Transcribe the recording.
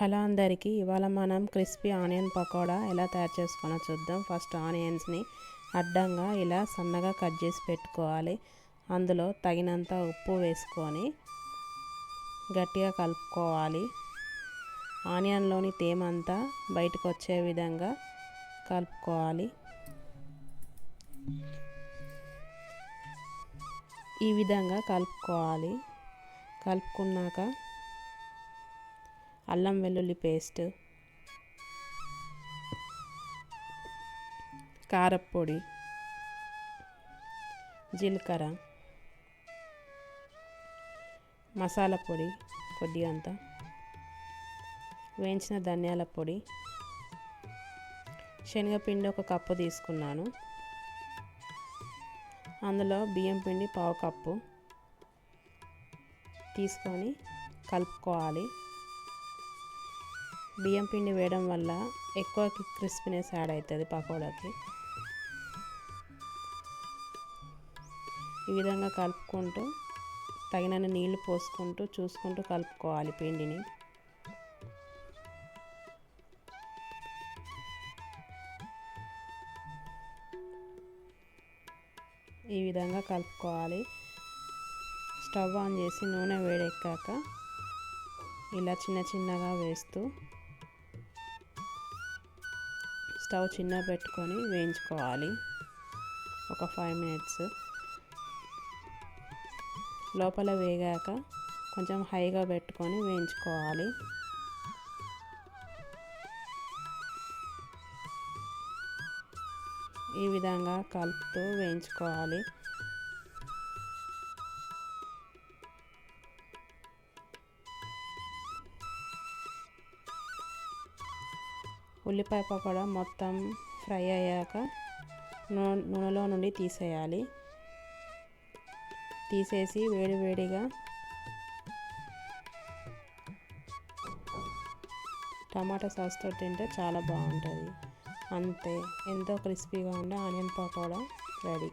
Hello అందరికీ ఇవాళ మనం క్రిస్పీ ఆనియన్ పకోడా ఎలా తయారు చేసుకోవాలో చూద్దాం. ఫస్ట్ ఆనియన్స్ని అడ్డంగా ఇలా సన్నగా కట్ చేసి పెట్టుకోవాలి. అందులో తగినంత ఉప్పు వేసుకొని గట్టిగా కలుపుకోవాలి. ఆనియన్లోని తేమంతా బయటకు వచ్చే విధంగా కలుపుకోవాలి. ఈ విధంగా కలుపుకోవాలి. కలుపుకున్నాక అల్లం వెల్లుల్లి పేస్ట్ కారప్పొడి జీలకర్ర మసాలా పొడి కొద్దిగా అంత వేయించిన ధనియాల పొడి శనగపిండి ఒక కప్పు తీసుకున్నాను. అందులో బియ్యం పిండి పావు కప్పు తీసుకొని కలుపుకోవాలి. బియ్యం పిండి వేయడం వల్ల ఎక్కువ క్రిస్పీనెస్ యాడ్ అవుతుంది పకోడాకి. ఈ విధంగా కలుపుకుంటూ తగినన్ని నీళ్ళు పోసుకుంటూ చూసుకుంటూ కలుపుకోవాలి పిండిని. ఈ విధంగా కలుపుకోవాలి. స్టవ్ ఆన్ చేసి నూనె వేడెక్కాక ఇలా చిన్న చిన్నగా వేస్తూ స్టవ్ చిన్న పెట్టుకొని వేయించుకోవాలి. ఒక ఫైవ్ మినిట్స్ లోపల వేగాక కొంచెం హైగా పెట్టుకొని వేయించుకోవాలి. ఈ విధంగా కలుపుతూ వేయించుకోవాలి. ఉల్లిపాయ పకోడా మొత్తం ఫ్రై అయ్యాక నూనెలో నుండి తీసేయాలి. తీసేసి వేడివేడిగా టమాటా సాస్తో తింటే చాలా బాగుంటుంది. అంతే ఎంతో క్రిస్పీగా ఉండే ఆనియన్ పకోడా రెడీ.